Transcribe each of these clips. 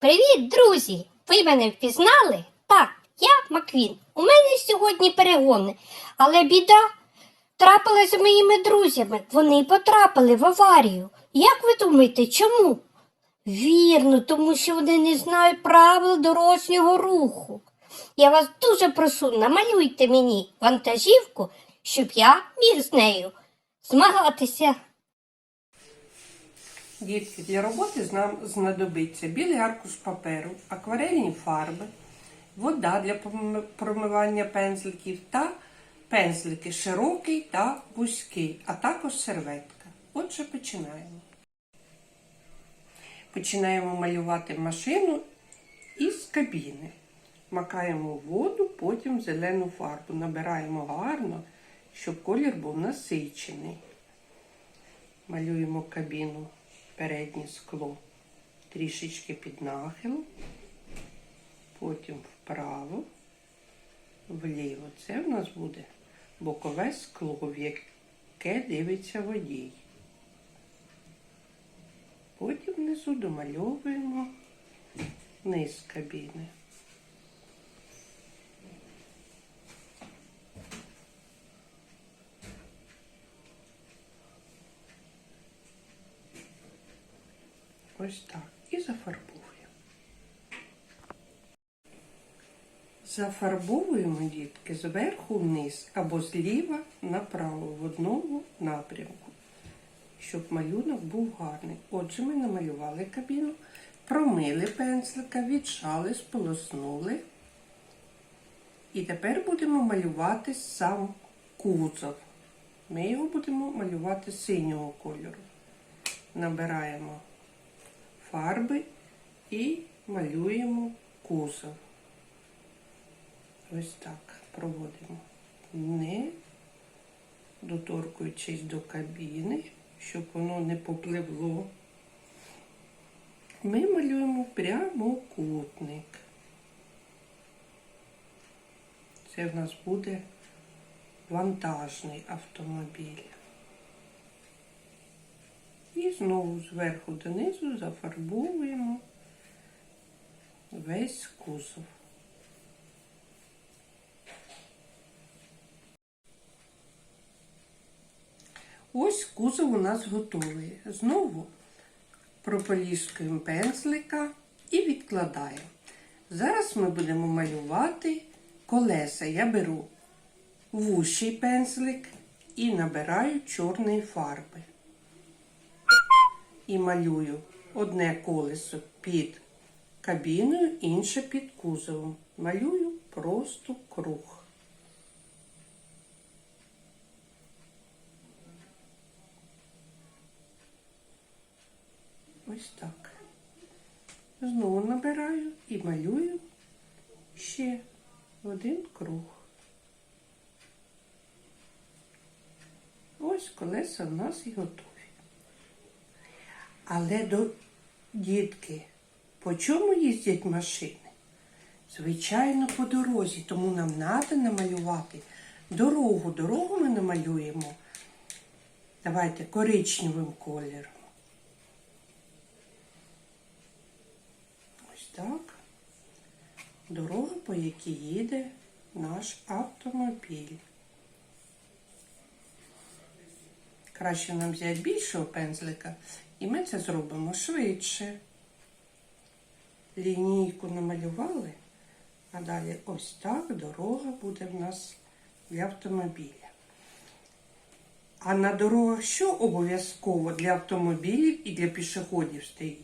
Привіт, друзі! Ви мене впізнали? Так, я Маквін. У мене сьогодні перегони, але біда трапилася з моїми друзями. Вони потрапили в аварію. Як ви думаєте, чому? Вірно, тому що вони не знають правил дорожнього руху. Я вас дуже прошу, намалюйте мені вантажівку, щоб я міг з нею змагатися. Дітки, для роботи нам знадобиться білий аркуш паперу, акварельні фарби, вода для промивання пензликів та пензлики широкий та вузький, а також серветка. Отже, починаємо. Починаємо малювати машину із кабіни. Макаємо воду, потім зелену фарбу. Набираємо гарно, щоб колір був насичений. Малюємо кабіну переднє скло трішечки під нахил, потім вправо, вліво. Це в нас буде бокове скло, в яке дивиться водій. Потім внизу домальовуємо низ кабіни. Ось так. І зафарбовуємо. Зафарбовуємо дітки зверху вниз або зліва направо в одному напрямку, щоб малюнок був гарний. Отже, ми намалювали кабіну, промили пензлика, віджали, сполоснули. І тепер будемо малювати сам кузов. Ми його будемо малювати синього кольору. Набираємо фарби і малюємо кузов. Ось так проводимо. Не доторкуючись до кабіни, щоб воно не попливло. Ми малюємо прямокутник. Це в нас буде вантажний автомобіль. Знову зверху донизу зафарбовуємо весь кузов. Ось кузов у нас готовий. Знову прополіскуємо пензлика і відкладаємо. Зараз ми будемо малювати колеса. Я беру вущий пензлик і набираю чорної фарби і малюю одне колесо під кабіною, інше під кузовом. Малюю просто круг. Ось так. Знову набираю і малюю ще один круг. Ось колеса в нас і готові. Але до дітки, по чому їздять машини? Звичайно, по дорозі, тому нам треба намалювати дорогу. Дорогу ми намалюємо. Давайте коричневим кольором. Ось так. Дорога, по якій їде наш автомобіль. Краще нам взяти більшого пензлика, і ми це зробимо швидше. Лінійку намалювали, а далі ось так дорога буде в нас для автомобіля. А на дорогах що обов'язково для автомобілів і для пішоходів стоїть?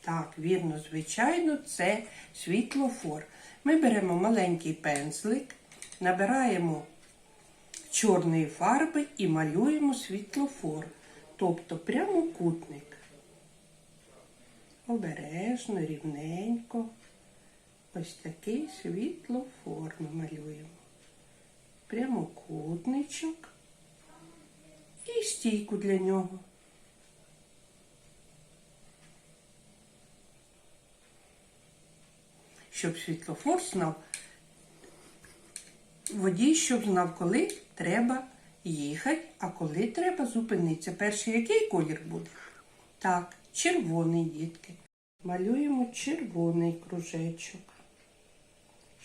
Так, вірно, звичайно, це світлофор. Ми беремо маленький пензлик, набираємо чорної фарби і малюємо світлофор, тобто прямокутник. Обережно, рівненько. Ось такий світлофор ми малюємо. Прямокутничок і стійку для нього. Щоб світлофор знав, водій, щоб знав, коли треба їхати, а коли треба зупинитися. Перший який колір буде? Так, червоний, дітки. Малюємо червоний кружечок.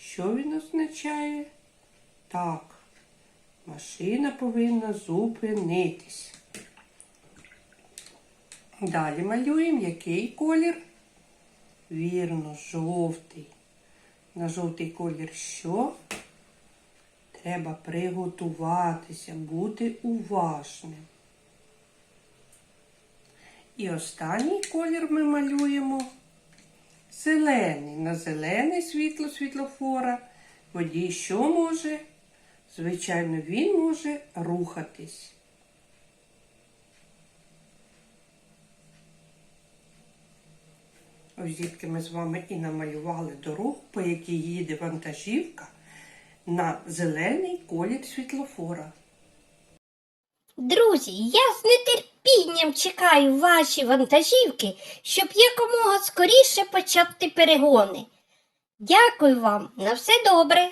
Що він означає? Так, машина повинна зупинитись. Далі малюємо який колір? Вірно, жовтий. На жовтий колір що? Треба приготуватися, бути уважним. І останній колір ми малюємо зелений. На зелене світло світлофора водій що може? Звичайно, він може рухатись. Ось дітки ми з вами і намалювали дорогу, по якій їде вантажівка на зелений колір світлофора. Друзі, я з нетерпінням чекаю ваші вантажівки, щоб якомога скоріше почати перегони. Дякую вам на все добре.